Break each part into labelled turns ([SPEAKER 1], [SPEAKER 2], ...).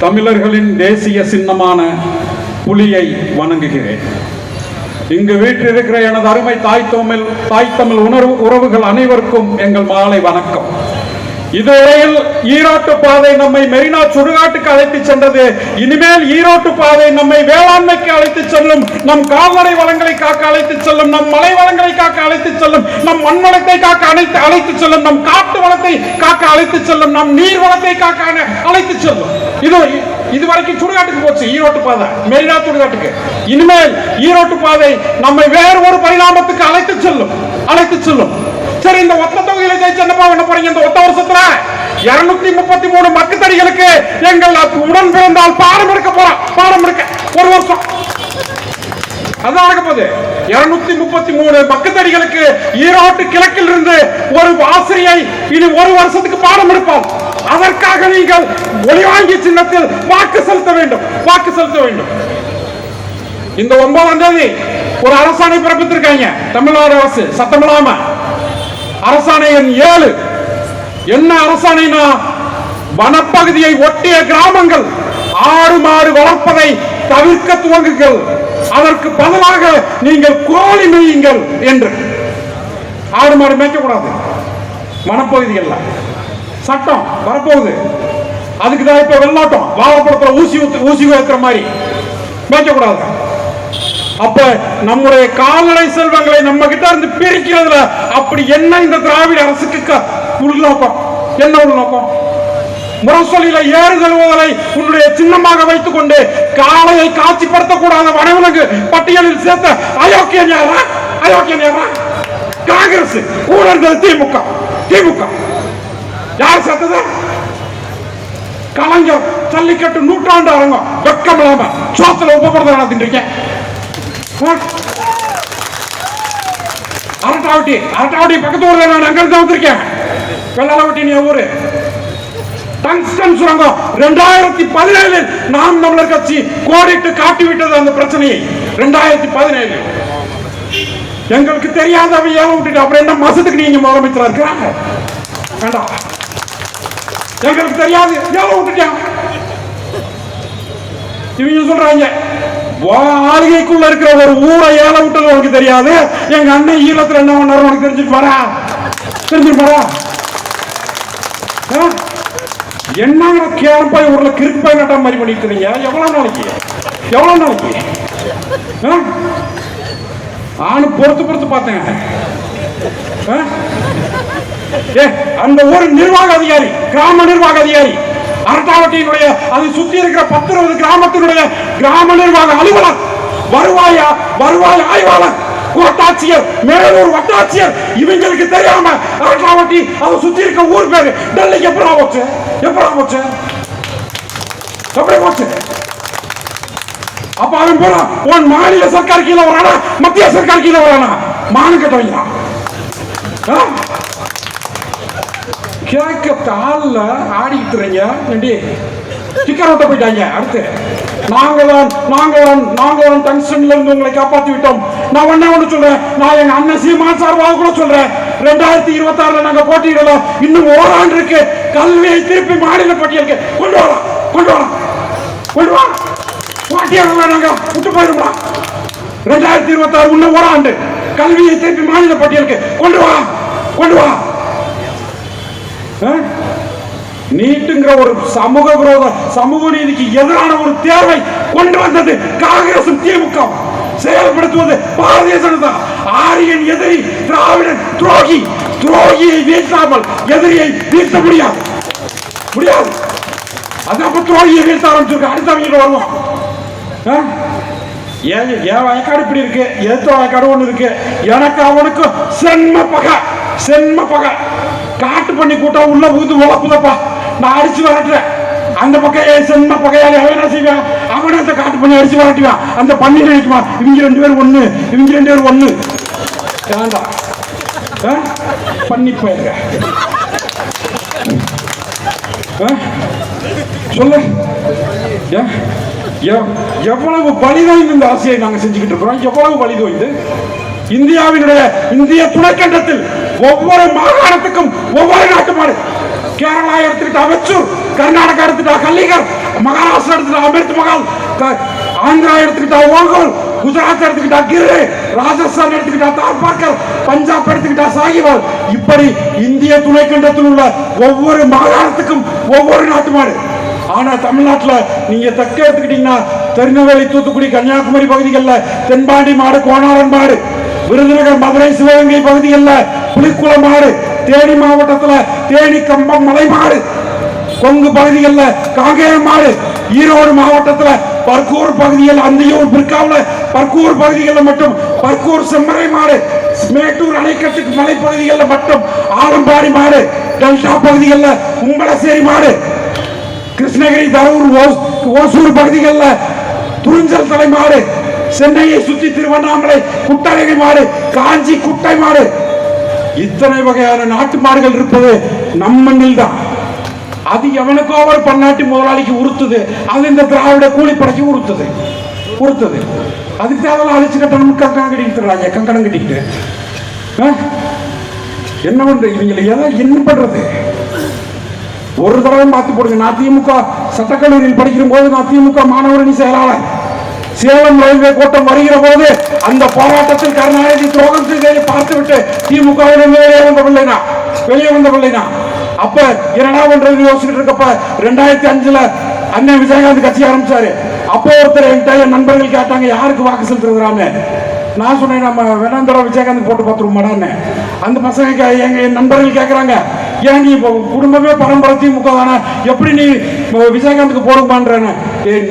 [SPEAKER 1] தமிழர்களின் தேசிய சின்னமான புலியை வணங்குகிறேன். இங்கு வீற்றிருக்கிற எனது அருமை தாய் தமிழ் தாய் தமிழ் உணர்வு உறவுகள் அனைவருக்கும் எங்கள் மாலை வணக்கம். இதுவரையில் ஈரோட்டு பாதை நம்மை மெரினா சுடுகாட்டுக்கு அழைத்து சென்றது. இனிமேல் ஈரோட்டு பாதை நம்மை வேளாண்மைக்கு அழைத்து செல்லும். நம் கால்நடை வளங்களை காக்க அழைத்து செல்லும். நம் மலை வளங்களை காக்க அழைத்து செல்லும். நம் மண் வளத்தை காக்க அழைத்து அழைத்து செல்லும். நம் காட்டு வளத்தை காக்க அழைத்து செல்லும். நம் நீர் வளத்தை காக்க அழைத்து செல்லும். இது இதுவரைக்கும் சுடுகாட்டுக்கு போச்சு ஈரோட்டு பாதை. மெரினா சுடுகாட்டுக்கு. இனிமேல் ஈரோட்டு பாதை நம்மை வேறு ஒரு பரிணாமத்துக்கு அழைத்து செல்லும். அழைத்து செல்லும். சரி இந்த ஒத்த தொகுதியில ஜெயிச்சு என்னப்பா பண்ண போறீங்க இந்த ஒத்த வருஷத்துல இருநூத்தி முப்பத்தி மூணு மக்கத்தடிகளுக்கு எங்கள் உடன் பிறந்தால் பாடம் எடுக்க போறோம் பாடம் எடுக்க ஒரு வருஷம். அதான் நடக்க போகுது. இருநூத்தி முப்பத்தி மூணு மக்கத்தடிகளுக்கு ஈரோட்டு கிழக்கில் இருந்து ஒரு ஆசிரியை இனி ஒரு வருஷத்துக்கு பாடம் எடுப்போம். அதற்காக நீங்கள் ஒளிவாங்கிய சின்னத்தில் வாக்கு செலுத்த வேண்டும். வாக்கு செலுத்த வேண்டும். இந்த ஒன்பதாம் தேதி ஒரு அரசாணை பிறப்பித்திருக்காங்க. தமிழ்நாடு அரசு. சத்தமில்லாம. அரசாணை எண் ஏழு. என்ன அரசாணைனா? வனப்பகுதியை ஒட்டிய கிராமங்கள் ஆடு மாடு வளர்ப்பதை தவிர்க்க துவங்குங்கள். அதற்கு பதிலாக நீங்கள் கோழி மெய்யுங்கள் என்று. ஆடு மாடு மேய்க்கக்கூடாது. வனப்பகுதிகள்ல சட்டம் வரப்போகுது. அதுக்கு தான் இப்ப வெள்ளாட்டம் வாழைப்பழத்துல ஊசி ஊசி வைக்கிற மாதிரி. மேய்க்கக்கூடாது. அப்ப நம்முடைய கால்நடை செல்வங்களை நம்ம கிட்ட இருந்து பிரிக்கிறதுல அப்படி என்ன இந்த திராவிட அரசுக்கு உள்நோக்கம் என்ன உள்நோக்கம் முரசொலியில ஏறு தழுவுதலை உன்னுடைய சின்னமாக வைத்துக் கொண்டு காளையை காட்சிப்படுத்தக்கூடாத வனவிலங்கு பட்டியலில் சேர்த்த அயோக்கியன் யாரா அயோக்கியன் யாரா காங்கிரஸ் கூட இருந்தது திமுக திமுக. யார் சேர்த்தது? கலைஞர் ஜல்லிக்கட்டு நூற்றாண்டு அரங்கம் வெக்கம் இல்லாம சோத்துல உபபிரதம் நடத்திட்டு அரட்டாவட்டி அரட்டாவட்டி பக்கத்து ஊர்ல நான் அங்க இருந்து வந்திருக்கேன். வெள்ளாளவட்டி நீ ஊரு. டங்ஸ்டன் சுரங்கம் ரெண்டாயிரத்தி பதினேழில் நாம் தமிழர் கட்சி கோடிட்டு காட்டிவிட்டது அந்த பிரச்சனையை. ரெண்டாயிரத்தி பதினேழு. எங்களுக்கு தெரியாத ஏன் விட்டுட்டு அப்புறம் என்ன மாசத்துக்கு நீங்க முதலமைச்சரா இருக்கிறாங்க? வேண்டாம். எங்களுக்கு தெரியாது ஏன் விட்டுட்டான். இவங்க சொல்றாங்க ஆளுகைக்குள்ள இருக்கிற ஒரு ஊரை ஏழை விட்டது உனக்கு தெரியாது? எங்க அண்ணன் ஈழத்துல என்ன பண்ணாரு உனக்கு தெரிஞ்சுட்டு வரா தெரிஞ்சுட்டு வரா ஆ? என்னங்க போய் ஊர்ல கிறுப்பாய் நட்டா மாதிரி பண்ணிட்டு இருக்கீங்க? எவ்வளவு நாளைக்கு? எவ்வளவு நாளைக்கு? ஆணு நானும் பொறுத்து பொறுத்து பார்த்தேன். ஆ? ஏ, அந்த ஊர் நிர்வாக அதிகாரி கிராம நிர்வாக அதிகாரி. அரட்டாவட்டியினுடைய அதை சுத்தி இருக்கிற பத்து இருபது கிராமத்தினுடைய கிராம நிர்வாக அலுவலர் வருவாயா வருவாய் ஆய்வாளர் கோட்டாட்சியர் மேலூர் வட்டாட்சியர் இவங்களுக்கு தெரியாம அரட்டாவட்டி அதை சுத்தி இருக்க ஊர் பேரு. டெல்லிக்கு எப்படா போச்சு? எப்படா போச்சு? எப்படி போச்சு? அப்ப அவன் போறா உன் மாநில சர்க்கார் கீழே வரானா? மத்திய சர்க்கார் கீழே வரானா? மானு கட்டவங்க கேட்க ஆள்ல ஆடிக்கிட்டுறீங்க இருக்கீங்க ஏண்டி விட்ட போயிட்டாங்க. அடுத்து நாங்க தான் நாங்க தான் தான் இருந்து உங்களை காப்பாற்றி விட்டோம் நான் ஒன்னே ஒண்ணு சொல்றேன். நான் எங்க அண்ணன் சீமான் சார்பாக கூட சொல்றேன். ரெண்டாயிரத்தி இருபத்தி ஆறுல நாங்க போட்டியிடலாம். இன்னும் ஓராண்டு இருக்கு. கல்வியை திருப்பி மாநில பட்டியலுக்கு கொண்டு வரலாம் கொண்டு வரலாம் கொண்டு வா. போட்டியிடலாம் நாங்க. விட்டு போயிடுவோம் ரெண்டாயிரத்தி இருபத்தி ஆறு இன்னும் ஓராண்டு கல்வியை திருப்பி மாநில பட்டியலுக்கு கொண்டு வா கொண்டு வா. நீட்டுங்கிற ஒரு சமூக விரோத சமூக நீதிக்கு எதிரான ஒரு தேர்வை கொண்டு வந்தது காங்கிரசும் திமுக. செயல்படுத்துவது பாரதிய ஜனதா. ஆரியன் எதிரி திராவிடன் துரோகி. துரோகியை வீழ்த்தாமல் எதிரியை வீழ்த்த முடியாது. முடியாது. அது அப்ப துரோகியை வீழ்த்த ஆரம்பிச்சிருக்க. அடுத்தவங்க வருவோம் ஆ? ஏன் என் வயக்காடு இப்படி இருக்கு? எதிர்த்த வயக்காடு ஒண்ணு இருக்கு. எனக்கு அவனுக்கு சென்ம பகை. சென்ம பகை. காட்டு பண்ணி கூட்டம் உள்ள ஊந்து உழப்புதப்பா. நான் அடிச்சு வரட்டுறேன் அந்த பக்கம் சென்ம பகையாளி அவன் என்ன செய்வான்? அவனை அந்த காட்டு பண்ணி அடிச்சு வரட்டுவான் அந்த பன்னீர் நினைக்குமா இவங்க ரெண்டு பேரும் ஒண்ணு. இவங்க ரெண்டு பேரும் ஒண்ணு. வேண்டாம் பண்ணி போயிருக்க. சொல்லு. ஏன்? எவ்- எவ்வளவு பலிதோய்ந்து இந்த ஆசையை நாங்க செஞ்சுக்கிட்டு இருக்கிறோம்? எவ்வளவு பலிதோய்ந்து இந்தியாவினுடைய இந்திய துணைக்கண்டத்தில் ஒவ்வொரு மாகாணத்துக்கும் ஒவ்வொரு நாட்டு மாடு கேரளா எடுத்துக்கிட்டா வெச்சூர் கர்நாடகா எடுத்துட்டா கல்லிகர் மகாராஷ்டிரா ஆந்திரா எடுத்துக்கிட்டா ஓகோல் குஜராத் எடுத்துக்கிட்டா கிரு ராஜஸ்தான் எடுத்துக்கிட்டா தார்பாக்கர் பஞ்சாப் எடுத்துக்கிட்டா சாகிவால் இப்படி இந்திய துணைக்கண்டத்தில் உள்ள ஒவ்வொரு மாகாணத்துக்கும் ஒவ்வொரு நாட்டு மாடு. ஆனா தமிழ்நாட்டுல நீங்க தெற்க எடுத்துக்கிட்டீங்கன்னா திருநெல்வேலி தூத்துக்குடி கன்னியாகுமரி பகுதிகளில் தென்பாண்டி மாடு கோணாரன் மாடு விருதுநகர் மதுரை சிவகங்கை பகுதிகளில் புலிக்குளம் மாடு தேனி மாவட்டத்துல தேனி கம்பம் மலைமாடு கொங்கு பகுதிகளில் காங்கேயம் மாடு ஈரோடு மாவட்டத்துல பர்கூர் பகுதியில் அந்தியூர் பிற்காவுல பர்கூர் பகுதிகளில் மட்டும் பர்கூர் செம்மறை மாடு மேட்டூர் அணைக்கட்டுக்கு மலைப்பகுதிகளில் மட்டும் ஆலம்பாடி மாடு டெல்டா பகுதிகளில் உம்பளசேரி மாடு கிருஷ்ணகிரி தரூர் ஓஸ்- ஓசூர் பகுதிகளில் துறிஞ்சல் தலைமாடு சென்னையை சுற்றி திருவண்ணாமலை குட்டழகை மாடு காஞ்சி குட்டை மாடு இத்தனை வகையான நாட்டு மாடுகள் இருப்பது நம்ம மண்ணில் தான் அது எவனுக்கோ ஒரு பன்னாட்டு முதலாளிக்கு உறுத்துது. அது இந்த திராவிட கூலிப்படைக்கு உறுத்துது. உறுத்துது. அதுக்கு அதெல்லாம் அழிச்சுட்டு நம்ம கங்கணம் கட்டிக்கிட்டுறாங்க கங்கணம் கட்டிக்கிட்டு. என்ன பண்றது? இவங்களை எதை என்ன பண்றது? ஒரு தடவை மாத்தி போடுங்க. நான் திமுக சட்டக்கல்லூரியில் படிக்கிற போது நான் திமுக மாணவரணி செயலாளர். சேலம் ரயில்வே கோட்டம் வருகிற போது அந்த போராட்டத்தில் கருணாநிதி துரோகம் செய்ததை பார்த்துவிட்டு திமுக வெளியே வந்த பிள்ளைனா வெளியே வந்த பிள்ளைனா. அப்ப என்னடா பண்றது யோசிச்சுட்டு இருக்கப்ப ரெண்டாயிரத்தி அஞ்சுல அண்ணன் விஜயகாந்த் கட்சி ஆரம்பிச்சாரு. அப்போ ஒருத்தர் என்கிட்ட என் நண்பர்கள் கேட்டாங்க யாருக்கு வாக்கு செலுத்துறான்னு நான் சொன்னேன் நம்ம வேணாந்தர விஜயகாந்த் போட்டு பார்த்துருமாடான்னு அந்த பசங்க எங்க என் நண்பர்கள் கேட்குறாங்க ஏன் நீ குடும்பமே பரம்பரை திமுக தானே? எப்படி நீ விஜயகாந்துக்கு போடுமான்றேன்னு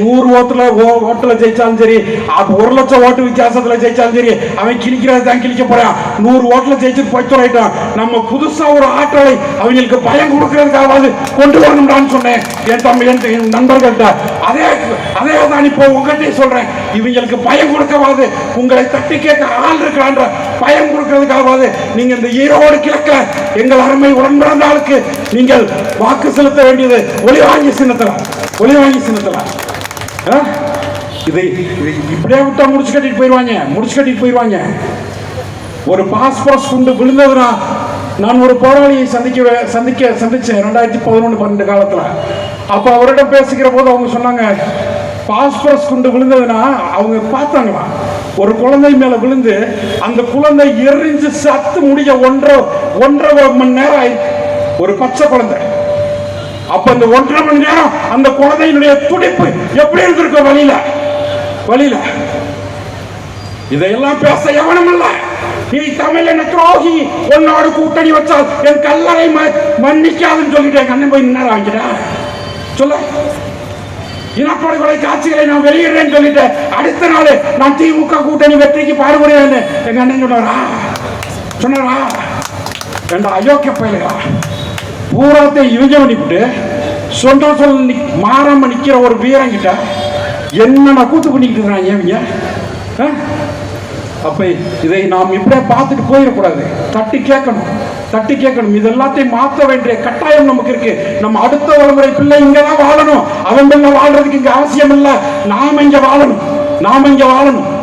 [SPEAKER 1] நூறு ஓட்டுல ஓ ஓட்டுல ஜெயிச்சாலும் சரி ஒரு லட்சம் ஓட்டு வித்தியாசத்துல ஜெயிச்சாலும் சரி அவன் கிழிக்கிறது தான் கிழிக்க போறான். நூறு ஓட்டுல ஜெயிச்சு போய்த்துறாயிட்டான் நம்ம புதுசா ஒரு ஆற்றலை அவங்களுக்கு பயம் கொடுக்கறதுக்காவது கொண்டு வரணும்டான்னு சொன்னேன். என் தம்பி என் என் நண்பர்கள்ட்ட. அதே அதே தான் இப்போ உங்ககிட்ட சொல்றேன். இவங்களுக்கு பயம் கொடுக்கவாது. உங்களை தட்டி கேட்க ஆள் இருக்கிறான்ற பயம் கொடுக்கறதுக்காவது நீங்க இந்த ஈரோடு கிழக்க எங்கள் அருமை உடன்பிறந்த ஆளுக்கு நீங்கள் வாக்கு செலுத்த வேண்டியது ஒளி வாங்கி சின்னத்தில்? ஒளி வாங்கி சின்னத்தில்? ஆ? இதை இப்படியே விட்டா முடிச்சு கட்டிட்டு போயிடுவாங்க முடிச்சு கட்டிட்டு போயிடுவாங்க ஒரு பாஸ்போர்ட் குண்டு விழுந்ததுன்னா நான் ஒரு போராளியை சந்திக்க சந்திக்க சந்திச்சேன். ரெண்டாயிரத்தி பதினொன்று பன்னெண்டு காலத்தில். அப்போ அவரிடம் பேசுகிற போது அவங்க சொன்னாங்க பாஸ்பரஸ் குண்டு விழுந்ததுன்னா அவங்க பார்த்தாங்களாம் ஒரு குழந்தை மேல விழுந்து அந்த குழந்தை எரிஞ்சு சத்து முடிய ஒன்றரை ஒன்றரை மணி நேரம் ஆயிடுச்சு. ஒரு பச்சை குழந்தை. அப்ப அந்த ஒன்றரை மணி நேரம் அந்த குழந்தையினுடைய துடிப்பு எப்படி இருந்திருக்கும் வழியில? வழியில. இதையெல்லாம் பேச எவனும் இல்ல. நீ தமிழன துரோகி? உன்னோட கூட்டணி வச்சால் என் கல்லறை ம- மன்னிக்காதுன்னு சொல்லிட்டு என் அண்ணன் போய் நின்னாரா வாங்கிட்டா சொல்ல. இனப்படுகொலை காட்சிகளை நான் வெளியிடுறேன்னு சொல்லிட்டு அடுத்த நாள் நான் திமுக கூட்டணி வெற்றிக்கு பாடுபடுவேன்னு எங்க அண்ணன் சொன்னாரா? சொன்னாரா? ரெண்டு அயோக்கிய பயலுகா பூராத்தை இவங்க பண்ணிவிட்டு சொந்த சொல் மாறாம நிக்கிற ஒரு வீரங்கிட்ட என்னென்ன கூத்து பண்ணிக்கிட்டு இருக்கிறாங்க இவங்க? ஆ? அப்ப இதை நாம் இப்படியே பார்த்துட்டு போயிடக்கூடாது. தட்டி கேட்கணும். தட்டி கேட்கணும். இது எல்லாத்தையும் மாற்ற வேண்டிய கட்டாயம் நமக்கு இருக்கு நம்ம அடுத்த தலைமுறை பிள்ளை இங்க தான் வாழணும். அவன் பிள்ளை வாழ்றதுக்கு இங்க அவசியம் இல்ல. நாம இங்க வாழணும். நாம இங்க வாழணும்.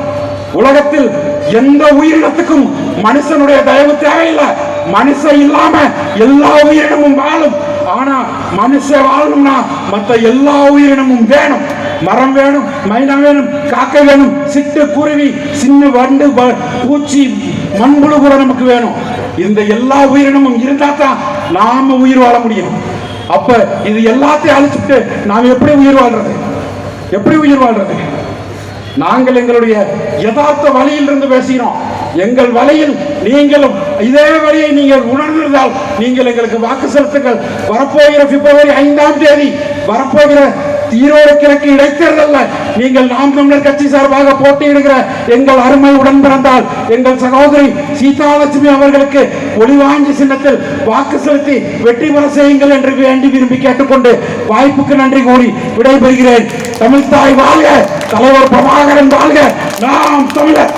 [SPEAKER 1] உலகத்தில் எந்த உயிரினத்துக்கும் மனுஷனுடைய தயவு தேவையில்லை. மனுஷன் இல்லாம எல்லா உயிரினமும் வாழும். ஆனா மனுஷ வாழணும்னா மத்த எல்லா உயிரினமும் வேணும். மரம் வேணும் மைனம் வேணும் காக்கை வேணும் சிட்டு குருவி சின்ன வண்டு வ- பூச்சி மண்புழு கூட நமக்கு வேணும். இந்த எல்லா உயிரினமும் இருந்தா தான் நாம உயிர் வாழ முடியும். அப்ப இது எல்லாத்தையும் அழிச்சுட்டு நாம் எப்படி உயிர் வாழ்றது? எப்படி உயிர் வாழ்றது? நாங்கள் எங்களுடைய யதார்த்த வழியில் இருந்து பேசுகிறோம். எங்கள் வழியில் நீங்களும் இதே வழியை நீங்கள் உணர்ந்திருந்தால் நீங்கள் எங்களுக்கு வாக்கு செலுத்துங்கள். வரப்போகிற பிப்ரவரி ஐந்தாம் தேதி வரப்போகிற ஈரோடு கிழக்கு இடைத்தேர்தல் நீங்கள் நாம் தமிழர் கட்சி சார்பாக போட்டியிடுகிற எங்கள் அருமை உடன் பிறந்தால் எங்கள் சகோதரி சீதாலட்சுமி அவர்களுக்கு ஒளிவாஞ்சி சின்னத்தில் வாக்கு செலுத்தி வெற்றி பெற செய்யுங்கள் என்று வேண்டி விரும்பி கேட்டுக்கொண்டு வாய்ப்புக்கு நன்றி கூறி விடைபெறுகிறேன். தமிழ்தாய் வாழ்க தலைவர் பிரபாகரன் வாழ்க. நாம் தமிழர்